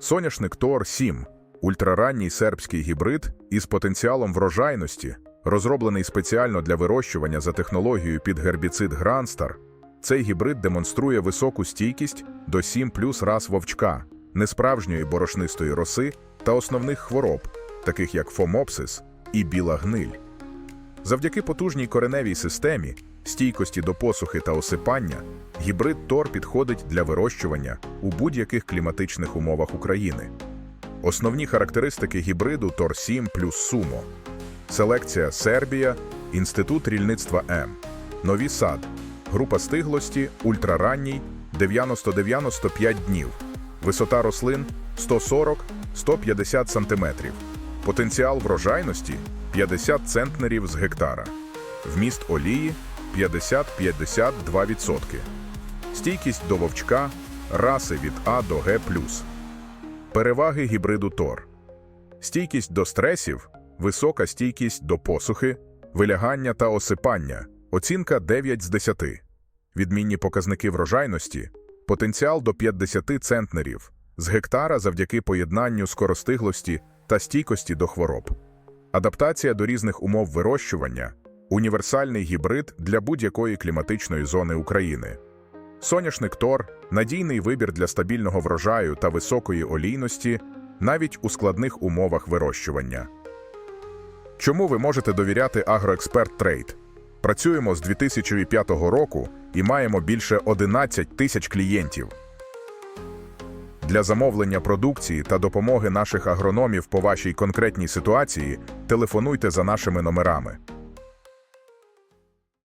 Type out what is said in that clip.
Соняшник Тор 7 ультраранній сербський гібрид із потенціалом врожайності, розроблений спеціально для вирощування за технологією під гербіцид Гранстар. Цей гібрид демонструє високу стійкість до 7 плюс рас вовчка, несправжньої борошнистої роси та основних хвороб, таких як фомопсис і біла гниль. Завдяки потужній кореневій системі, стійкості до посухи та осипання, гібрид Тор підходить для вирощування у будь-яких кліматичних умовах України. Основні характеристики гібриду Тор 7 плюс Сумо. Селекція Сербія, Інститут рільництва М. Нові сад. Група стиглості ультраранній 90-95 днів. Висота рослин 140-150 см. Потенціал врожайності 50 центнерів з гектара. Вміст олії 50-52%. Стійкість до вовчка раси від А до Г+. Переваги гібриду Тор. Стійкість до стресів, висока стійкість до посухи, вилягання та осипання. Оцінка 9 з 10. Відмінні показники врожайності, потенціал до 50 центнерів з гектара завдяки поєднанню скоростиглості та стійкості до хвороб. Адаптація до різних умов вирощування, універсальний гібрид для будь-якої кліматичної зони України. Соняшник Тор надійний вибір для стабільного врожаю та високої олійності навіть у складних умовах вирощування. Чому ви можете довіряти Агроексперт Трейд? Працюємо з 2005 року і маємо більше 11 тисяч клієнтів. Для замовлення продукції та допомоги наших агрономів по вашій конкретній ситуації телефонуйте за нашими номерами.